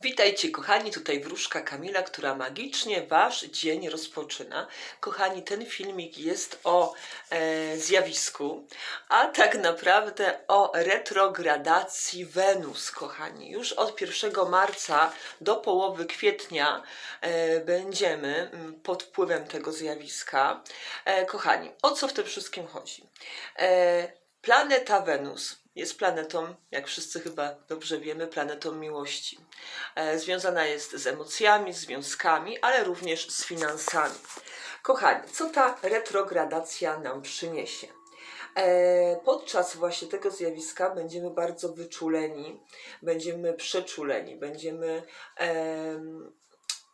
Witajcie kochani, tutaj wróżka Kamila, która magicznie Wasz dzień rozpoczyna. Kochani, ten filmik jest o e, zjawisku, a tak naprawdę o retrogradacji Wenus, kochani. Już od 1 marca do połowy kwietnia e, będziemy mm, pod wpływem tego zjawiska. E, kochani, o co w tym wszystkim chodzi? E, planeta Wenus jest planetą, jak wszyscy chyba dobrze wiemy, planetą miłości. E, Związana jest z emocjami, związkami, ale również z finansami. Kochani, co ta retrogradacja nam przyniesie? E, Podczas właśnie tego zjawiska będziemy bardzo wyczuleni, będziemy przeczuleni, będziemy, em,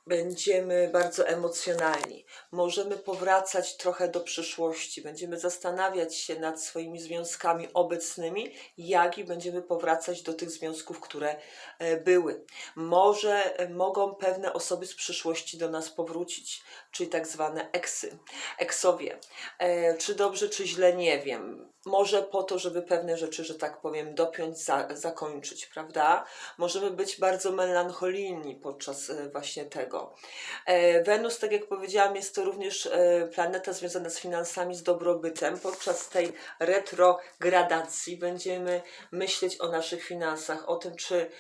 będziemy bardzo emocjonalni. Możemy powracać trochę do przyszłości, będziemy zastanawiać się nad swoimi związkami obecnymi, jak i będziemy powracać do tych związków, które e, były. Może e, mogą pewne osoby z przyszłości do nas powrócić, czyli tak zwane eksy, eksowie. E, czy dobrze, czy źle, nie wiem. Może po to, żeby pewne rzeczy, że tak powiem, dopiąć, za, zakończyć, prawda? Możemy być bardzo melancholijni podczas e, właśnie tego. E, Wenus, tak jak powiedziałam, jest to również e, planeta związana z finansami, z dobrobytem. Podczas tej retrogradacji będziemy myśleć o naszych finansach, o tym, czy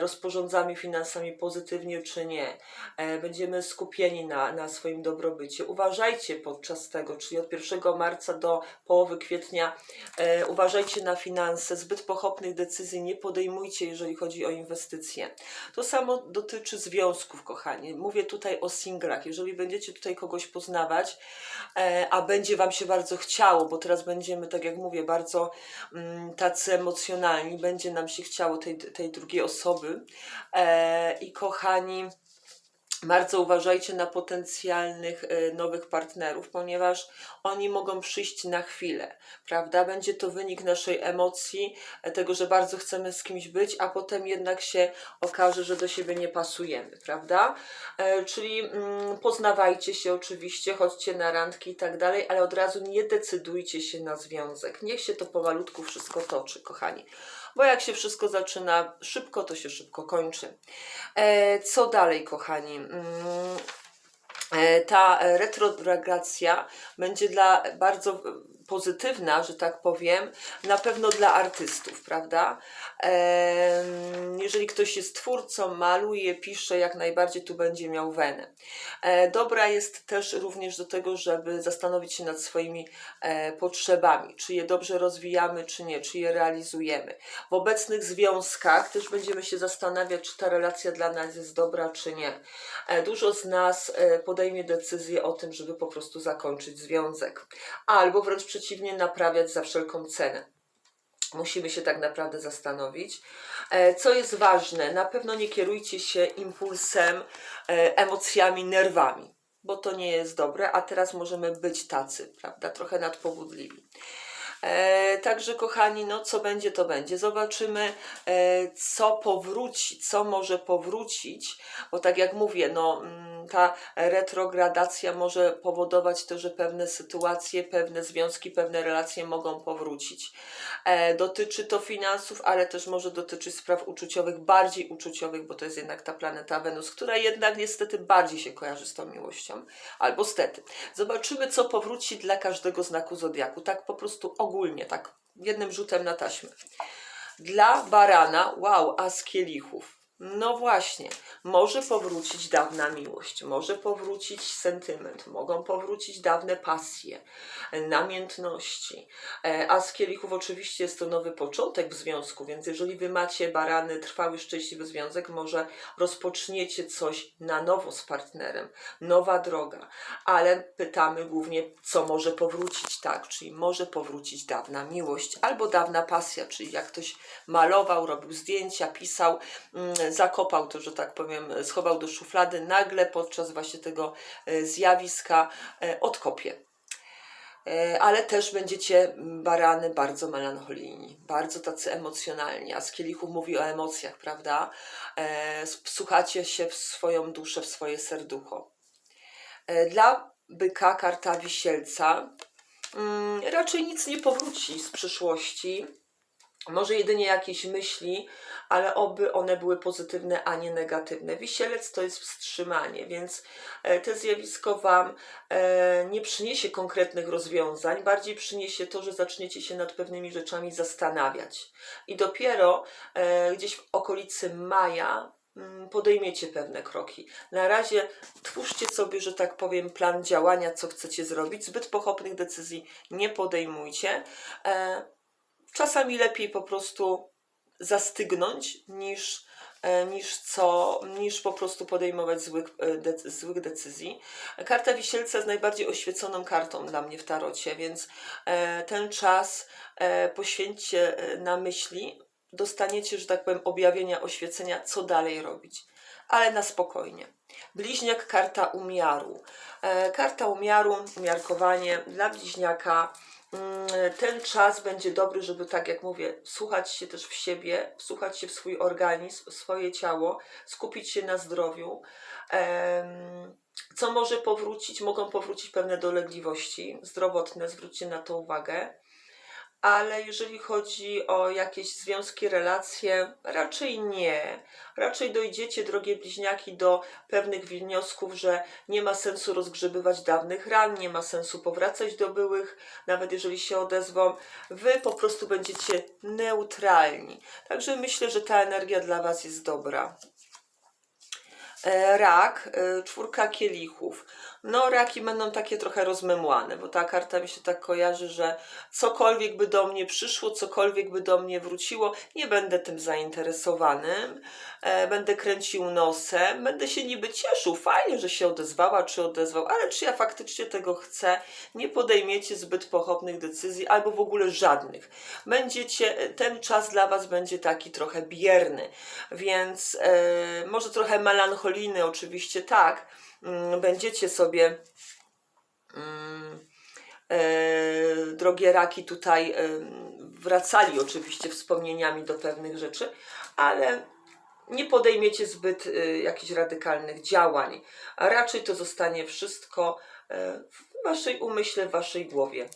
rozporządzamy finansami pozytywnie, czy nie. E, Będziemy skupieni na, na swoim dobrobycie. Uważajcie podczas tego, czyli od 1 marca do połowy kwietnia, e, uważajcie na finanse. Zbyt pochopnych decyzji nie podejmujcie, jeżeli chodzi o inwestycje. To samo dotyczy związków, kochani. Mówię tutaj o singlach. Jeżeli będziecie tutaj kogoś poznawać, e, a będzie Wam się bardzo chciało, bo teraz będziemy, tak jak mówię, bardzo mm, tacy emocjonalni, będzie nam się chciało tej, tej drugiej osoby. E, I kochani, bardzo uważajcie na potencjalnych e, nowych partnerów, ponieważ oni mogą przyjść na chwilę, prawda? Będzie to wynik naszej emocji, e, tego, że bardzo chcemy z kimś być, a potem jednak się okaże, że do siebie nie pasujemy, prawda? Czyli mm, poznawajcie się oczywiście, chodźcie na randki i tak dalej, ale od razu nie decydujcie się na związek. Niech się to pomalutku wszystko toczy, kochani. Bo jak się wszystko zaczyna szybko, to się szybko kończy. E, co dalej, kochani? Mm, e, ta retrogradacja będzie dla bardzo pozytywna, że tak powiem, na pewno dla artystów, prawda? Jeżeli ktoś jest twórcą, maluje, pisze, jak najbardziej tu będzie miał wenę. E, Dobra jest też również do tego, żeby zastanowić się nad swoimi e, potrzebami, czy je dobrze rozwijamy, czy nie, czy je realizujemy. W obecnych związkach też będziemy się zastanawiać, czy ta relacja dla nas jest dobra, czy nie. E, Dużo z nas podejmie decyzję o tym, żeby po prostu zakończyć związek, albo wręcz przeciwnie, naprawiać za wszelką cenę. Musimy się tak naprawdę zastanowić. E, Co jest ważne, na pewno nie kierujcie się impulsem, e, emocjami, nerwami, bo to nie jest dobre, a teraz możemy być tacy, prawda? Trochę nadpobudliwi. E, także kochani, no co będzie, to będzie. Zobaczymy, e, co powróci, co może powrócić, bo tak jak mówię, no mm, ta retrogradacja może powodować to, że pewne sytuacje, pewne związki, pewne relacje mogą powrócić. E, dotyczy to finansów, ale też może dotyczyć spraw uczuciowych, bardziej uczuciowych, bo to jest jednak ta planeta Wenus, która jednak niestety bardziej się kojarzy z tą miłością. Albo stety. Zobaczymy, co powróci dla każdego znaku zodiaku. Tak po prostu ogólnie, tak jednym rzutem na taśmę. Dla barana, wow, as kielichów. No właśnie, może powrócić dawna miłość, może powrócić sentyment, mogą powrócić dawne pasje, namiętności. E, A z kielichów oczywiście jest to nowy początek w związku, więc jeżeli wy macie barany, trwały, szczęśliwy związek, może rozpoczniecie coś na nowo z partnerem, nowa droga, ale pytamy głównie, co może powrócić, tak, czyli może powrócić dawna miłość albo dawna pasja, czyli jak ktoś malował, robił zdjęcia, pisał, mm, zakopał to, że tak powiem, schował do szuflady, nagle podczas właśnie tego e, zjawiska e, odkopie. E, Ale też będziecie barany bardzo melancholijni, bardzo tacy emocjonalni, a z kielichów mówi o emocjach, prawda? E, Wsłuchacie się w swoją duszę, w swoje serducho. Dla byka karta wisielca mm, raczej nic nie powróci z przyszłości. Może jedynie jakieś myśli ale oby one były pozytywne, a nie negatywne. Wisielec to jest wstrzymanie, więc e, to zjawisko Wam e, nie przyniesie konkretnych rozwiązań, bardziej przyniesie to, że zaczniecie się nad pewnymi rzeczami zastanawiać. I dopiero e, gdzieś w okolicy maja mm, podejmiecie pewne kroki. Na razie twórzcie sobie, że tak powiem, plan działania, co chcecie zrobić. Zbyt pochopnych decyzji nie podejmujcie. Czasami lepiej po prostu zastygnąć niż, e, niż co, niż po prostu podejmować złych, e, złych decyzji. Karta Wisielca jest najbardziej oświeconą kartą dla mnie w tarocie, więc e, ten czas poświęćcie na myśli, dostaniecie, że tak powiem, objawienia, oświecenia, co dalej robić. Ale na spokojnie. Bliźniak, karta umiaru. Karta umiaru, umiarkowanie dla bliźniaka. Mm, Ten czas będzie dobry, żeby, tak jak mówię, wsłuchać się też w siebie, wsłuchać się w swój organizm, swoje ciało, skupić się na zdrowiu. Co może powrócić? Mogą powrócić pewne dolegliwości zdrowotne, zwróćcie na to uwagę. Ale jeżeli chodzi o jakieś związki, relacje, raczej nie. Raczej dojdziecie, drogie bliźniaki, do pewnych wniosków, że nie ma sensu rozgrzebywać dawnych ran, nie ma sensu powracać do byłych, nawet jeżeli się odezwą. Wy po prostu będziecie neutralni. Także myślę, że ta energia dla Was jest dobra. E, Rak, e, czwórka kielichów. No, raki będą takie trochę rozmemłane, bo ta karta mi się tak kojarzy, że cokolwiek by do mnie przyszło, cokolwiek by do mnie wróciło, nie będę tym zainteresowanym. E, będę kręcił nosem, będę się niby cieszył, fajnie, że się odezwała czy odezwał, ale czy ja faktycznie tego chcę? Nie podejmiecie zbyt pochopnych decyzji albo w ogóle żadnych. Będziecie, ten czas dla Was będzie taki trochę bierny, więc e, może trochę melancholijny, oczywiście tak. Mm, Będziecie sobie mm, e, drogie raki tutaj em, wracali oczywiście wspomnieniami do pewnych rzeczy, ale nie podejmiecie zbyt y, jakichś radykalnych działań, a raczej to zostanie wszystko e, w waszej umyśle, w waszej głowie.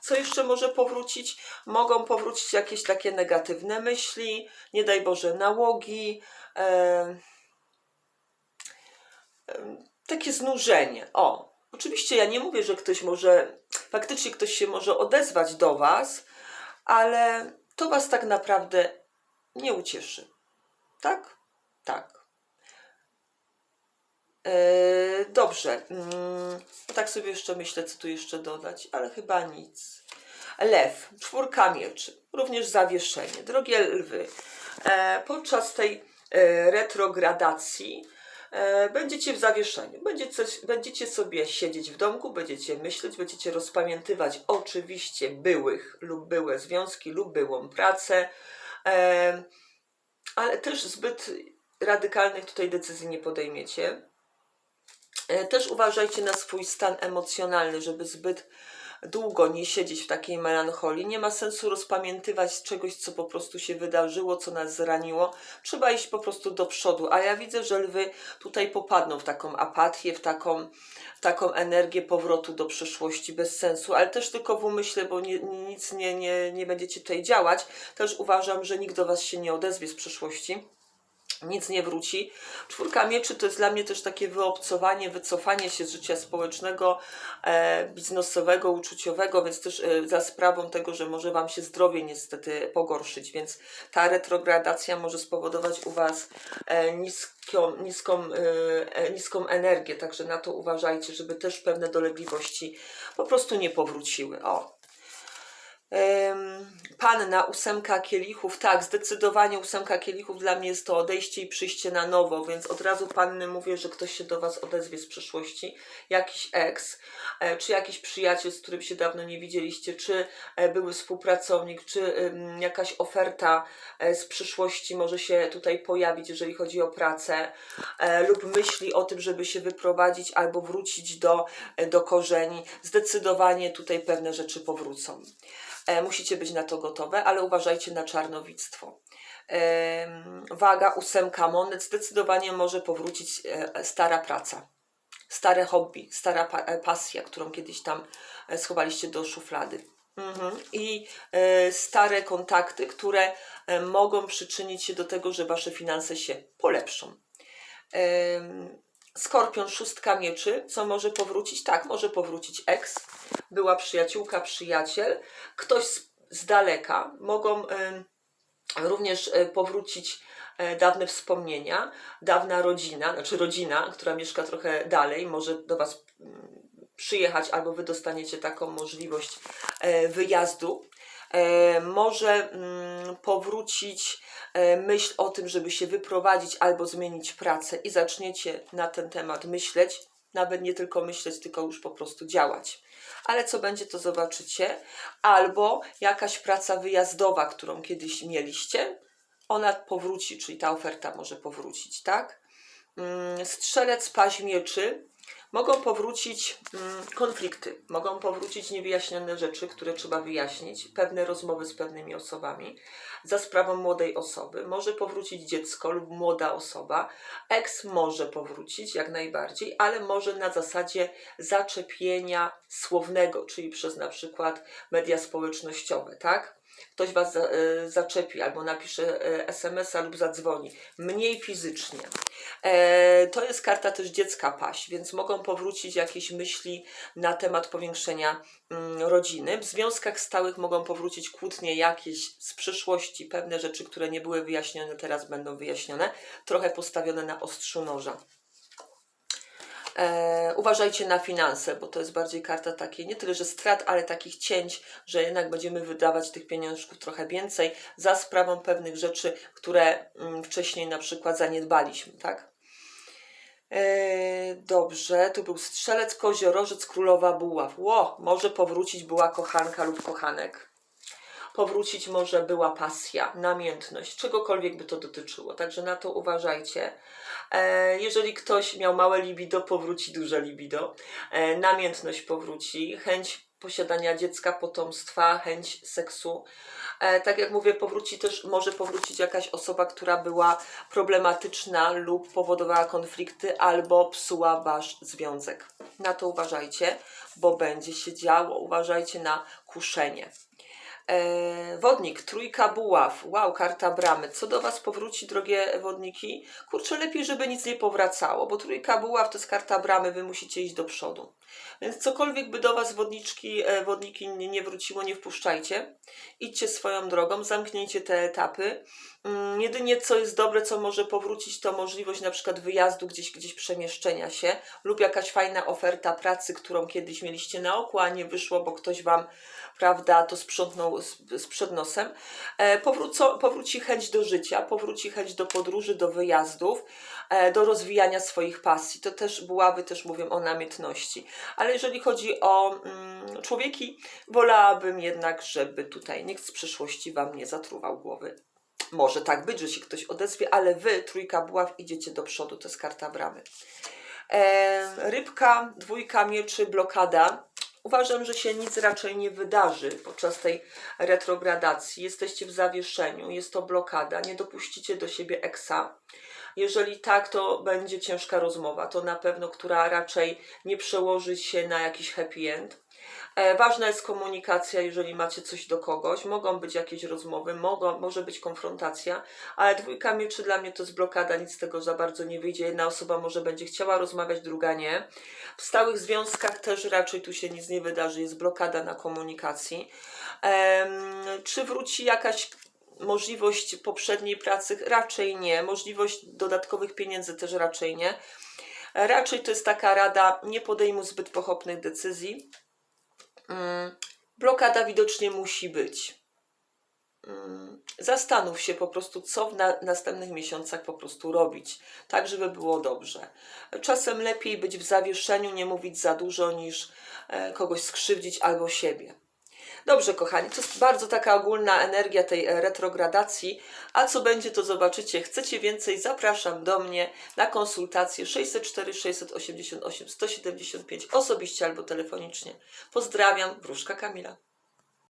Co jeszcze może powrócić? Mogą powrócić jakieś takie negatywne myśli, nie daj Boże, nałogi, e, takie znużenie. O, oczywiście ja nie mówię, że ktoś może, faktycznie ktoś się może odezwać do Was, ale to Was tak naprawdę nie ucieszy. Tak? Tak. E, dobrze. Mm, tak sobie jeszcze myślę, co tu jeszcze dodać, ale chyba nic. Lew, czwórka mieczy, również zawieszenie. Drogie lwy, e, podczas tej e, retrogradacji będziecie w zawieszeniu. Będziecie, będziecie sobie siedzieć w domku, będziecie myśleć, będziecie rozpamiętywać oczywiście byłych lub byłe związki lub byłą pracę, e, ale też zbyt radykalnych tutaj decyzji nie podejmiecie. E, Też uważajcie na swój stan emocjonalny, żeby zbyt długo nie siedzieć w takiej melancholii. Nie ma sensu rozpamiętywać czegoś, co po prostu się wydarzyło, co nas zraniło. Trzeba iść po prostu do przodu. A ja widzę, że lwy tutaj popadną w taką apatię, w taką, w taką energię powrotu do przeszłości bez sensu, ale też tylko w umyśle, bo nie, nic nie, nie, nie będziecie tutaj działać. Też uważam, że nikt do Was się nie odezwie z przeszłości nic nie wróci. Czwórka mieczy to jest dla mnie też takie wyobcowanie, wycofanie się z życia społecznego, e, biznesowego, uczuciowego, więc też e, za sprawą tego, że może Wam się zdrowie niestety pogorszyć, więc ta retrogradacja może spowodować u Was e, niską, niską, e, e, niską energię, także na to uważajcie, żeby też pewne dolegliwości po prostu nie powróciły. O, Em, Panna, ósemka kielichów, tak, zdecydowanie ósemka kielichów dla mnie jest to odejście i przyjście na nowo, więc od razu panny mówię, że ktoś się do Was odezwie z przeszłości, jakiś ex, e, czy jakiś przyjaciel, z którym się dawno nie widzieliście, czy e, były współpracownik, czy jakaś oferta e, z przyszłości może się tutaj pojawić, jeżeli chodzi o pracę, lub myśli o tym, żeby się wyprowadzić albo wrócić do, do korzeni. Zdecydowanie tutaj pewne rzeczy powrócą. E, musicie być na to gotowe, ale uważajcie na czarnowictwo. Em, Waga, ósemka monet, zdecydowanie może powrócić e, stara praca, stare hobby, stara pa- e, pasja, którą kiedyś tam e, schowaliście do szuflady. Mhm. I e, stare kontakty, które e, mogą przyczynić się do tego, że wasze finanse się polepszą. Skorpion, szóstka mieczy, co może powrócić? Tak, może powrócić ex, była przyjaciółka, przyjaciel, ktoś z, z daleka, mogą em, również e, powrócić e, dawne wspomnienia, dawna rodzina, znaczy rodzina, która mieszka trochę dalej, może do Was mm, przyjechać, albo Wy dostaniecie taką możliwość e, wyjazdu. E, Może mm, powrócić e, myśl o tym, żeby się wyprowadzić albo zmienić pracę i zaczniecie na ten temat myśleć, nawet nie tylko myśleć, tylko już po prostu działać. Ale co będzie, to zobaczycie. Albo jakaś praca wyjazdowa, którą kiedyś mieliście, ona powróci, czyli ta oferta może powrócić, tak? Mm, Strzelec, paź mieczy. Mogą powrócić mm, konflikty, mogą powrócić niewyjaśnione rzeczy, które trzeba wyjaśnić, pewne rozmowy z pewnymi osobami za sprawą młodej osoby. Może powrócić dziecko lub młoda osoba. Eks może powrócić jak najbardziej, ale może na zasadzie zaczepienia słownego, czyli przez na przykład media społecznościowe, tak? Ktoś was za, e, zaczepi albo napisze e, SMS-a lub zadzwoni. Mniej fizycznie. E, to jest karta też dziecka paść, więc mogą powrócić jakieś myśli na temat powiększenia mm, rodziny. W związkach stałych mogą powrócić kłótnie jakieś z przyszłości, pewne rzeczy, które nie były wyjaśnione, teraz będą wyjaśnione, trochę postawione na ostrzu noża. E, uważajcie na finanse, bo to jest bardziej karta takiej, nie tyle, że strat, ale takich cięć, że jednak będziemy wydawać tych pieniążków trochę więcej za sprawą pewnych rzeczy, które mm, wcześniej na przykład zaniedbaliśmy, tak? E, dobrze, tu był strzelec, koziorożec, królowa buław. Ło, może powrócić była kochanka lub kochanek. Powrócić może była pasja, namiętność, czegokolwiek by to dotyczyło. Także na to uważajcie. E, jeżeli ktoś miał małe libido, powróci duże libido. E, namiętność powróci, chęć posiadania dziecka, potomstwa, chęć seksu. E, tak jak mówię, powróci też, może powrócić jakaś osoba, która była problematyczna lub powodowała konflikty albo psuła wasz związek. Na to uważajcie, bo będzie się działo. Uważajcie na kuszenie. E, wodnik, trójka buław. Wow, karta bramy. Co do Was powróci, drogie wodniki? Kurczę, lepiej, żeby nic nie powracało, bo trójka buław to jest karta bramy, Wy musicie iść do przodu. Więc cokolwiek by do Was wodniczki, e, wodniki nie, nie wróciło, nie wpuszczajcie. Idźcie swoją drogą, zamknijcie te etapy. Mm, Jedynie co jest dobre, co może powrócić, to możliwość na przykład wyjazdu, gdzieś, gdzieś przemieszczenia się lub jakaś fajna oferta pracy, którą kiedyś mieliście na oku, a nie wyszło, bo ktoś Wam, prawda, to sprzątnął z, przed nosem. E, powróco, powróci chęć do życia, powróci chęć do podróży, do wyjazdów, e, do rozwijania swoich pasji. To też buławy też mówią o namiętności. Ale jeżeli chodzi o mm, człowieki, wolałabym jednak, żeby tutaj nikt z przyszłości Wam nie zatruwał głowy. Może tak być, że się ktoś odezwie, ale wy, trójka buław, idziecie do przodu, to jest karta bramy. E, rybka, dwójka mieczy, blokada. Uważam, że się nic raczej nie wydarzy podczas tej retrogradacji. Jesteście w zawieszeniu, jest to blokada, nie dopuścicie do siebie eksa. Jeżeli tak, to będzie ciężka rozmowa, to na pewno, która raczej nie przełoży się na jakiś happy end. E, ważna jest komunikacja, jeżeli macie coś do kogoś. Mogą być jakieś rozmowy, mogą, może być konfrontacja, ale dwójka mieczy dla mnie to jest blokada, nic z tego za bardzo nie wyjdzie. Jedna osoba może będzie chciała rozmawiać, druga nie. W stałych związkach też raczej tu się nic nie wydarzy, jest blokada na komunikacji. Em, czy wróci jakaś możliwość poprzedniej pracy? Raczej nie. Możliwość dodatkowych pieniędzy też raczej nie. Raczej to jest taka rada, nie podejmuj zbyt pochopnych decyzji. Mm, blokada widocznie musi być. Mm, Zastanów się po prostu, co w na następnych miesiącach po prostu robić, tak żeby było dobrze. Czasem lepiej być w zawieszeniu, nie mówić za dużo, niż e, kogoś skrzywdzić albo siebie. Dobrze, kochani, to jest bardzo taka ogólna energia tej e, retrogradacji. A co będzie, to zobaczycie. Chcecie więcej? Zapraszam do mnie na konsultację 604 688 175 osobiście albo telefonicznie. Pozdrawiam, Wróżka Kamila.